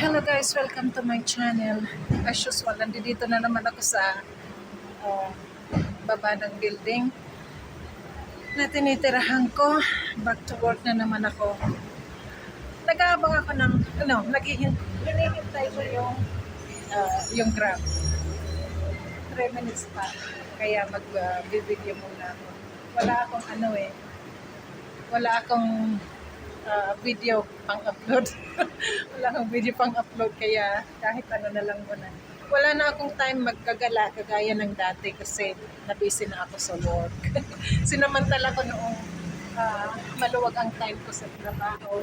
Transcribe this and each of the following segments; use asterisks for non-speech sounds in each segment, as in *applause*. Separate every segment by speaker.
Speaker 1: Hello guys, welcome to my channel. As usual, nandito na naman ako sa uh, baba ng building na tinitirahan ko. Back to work na naman ako. Nag-aabang ako ng, ano, naghihintay, ko yung, uh, yung grab. 3 minutes pa. Kaya mag-video muna ako. Wala akong ano eh. Wala akong uh, video pang-upload. *laughs* Wala akong video pang-upload kaya kahit ano na lang muna. Wala na akong time magkagala kagaya ng dati kasi nabisi na ako sa work. *laughs* Sinamantala ko noong uh, maluwag ang time ko sa trabaho.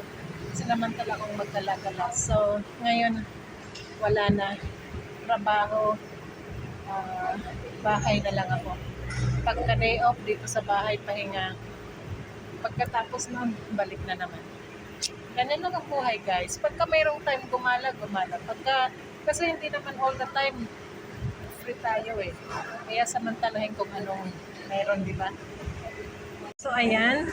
Speaker 1: Sinamantala kong magkala-gala. So, ngayon, wala na. Trabaho, uh, bahay na lang ako. Pagka day off dito sa bahay, pahinga. Pagkatapos nun, balik na naman. Ganun lang ang buhay guys. Pagka mayroong time gumala, gumala. Pagka, kasi hindi naman all the time free tayo eh. Kaya samantalahin kung anong mayroon, di ba? So ayan.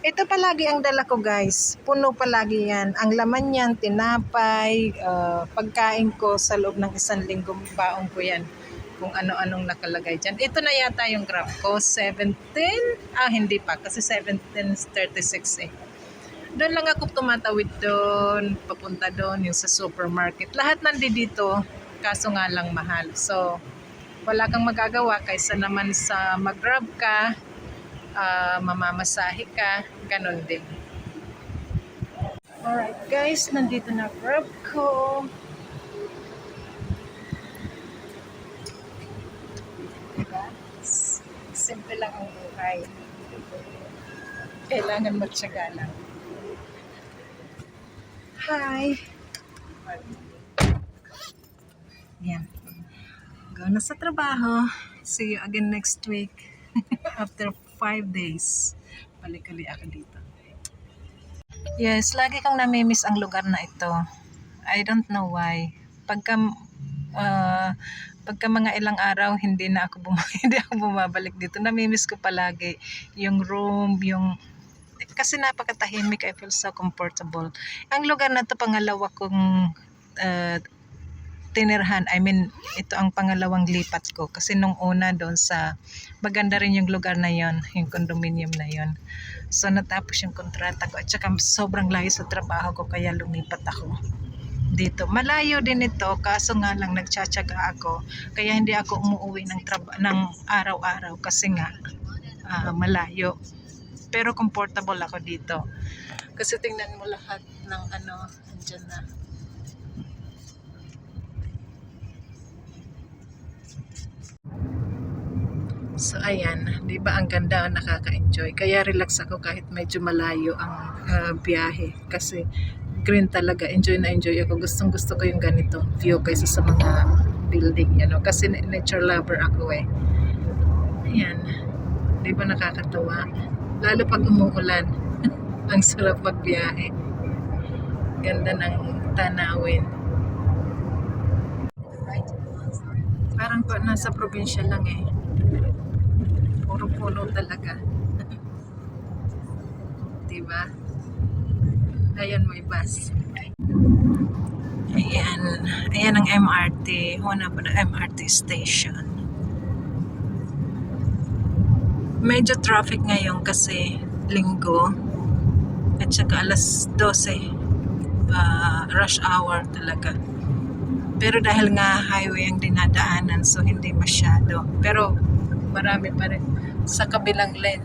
Speaker 1: Ito palagi ang dala ko guys. Puno palagi yan. Ang laman yan, tinapay, uh, pagkain ko sa loob ng isang linggo, baong ko yan kung ano-anong nakalagay dyan. Ito na yata yung graph ko, 17, ah hindi pa, kasi 1736 eh. Doon lang ako tumatawid doon, papunta doon, yung sa supermarket. Lahat nandito, kaso nga lang mahal. So, wala kang magagawa kaysa naman sa mag-grab ka, uh, mamamasahe ka, ganun din. Alright guys, nandito na grab ko. Diba? S- Simple lang ang buhay. Kailangan magtyaga lang. Hi! Yan. Go na sa trabaho. See you again next week. *laughs* After five days. Balik ulit ako dito. Yes, lagi kang namimiss ang lugar na ito. I don't know why. Pagka uh, pagka mga ilang araw hindi na ako bum *laughs* hindi ako bumabalik dito. Namimiss ko palagi yung room, yung kasi napakatahimik, I feel so comfortable. Ang lugar na to pangalawa kong uh, tinirhan, I mean, ito ang pangalawang lipat ko. Kasi nung una doon sa, maganda rin yung lugar na yon yung condominium na yon So natapos yung kontrata ko at saka sobrang layo sa trabaho ko kaya lumipat ako dito. Malayo din ito kaso nga lang nagtsatsaga ako kaya hindi ako umuwi ng, ng araw-araw kasi nga ah, malayo. Pero comfortable ako dito. Kasi tingnan mo lahat ng ano, andyan na. So ayan, 'di ba ang ganda, nakaka-enjoy. Kaya relax ako kahit medyo malayo ang ah, biyahe kasi green talaga. Enjoy na enjoy ako. Gustong gusto ko yung ganitong view kaysa sa mga building, you know. Kasi na- nature lover ako eh. Ayan. 'Di ba nakakatawa? Lalo pag umuulan. *laughs* ang sarap magbiyahe. Ganda ng tanawin. Parang pa nasa probinsya lang eh. Puro puno talaga. *laughs* diba? Ayan may bus. Ayan. Ayan ang MRT. Una pa na MRT station. Medyo traffic ngayon kasi linggo. At saka alas 12. ah, rush hour talaga. Pero dahil nga highway ang dinadaanan so hindi masyado. Pero marami pa rin sa kabilang lane.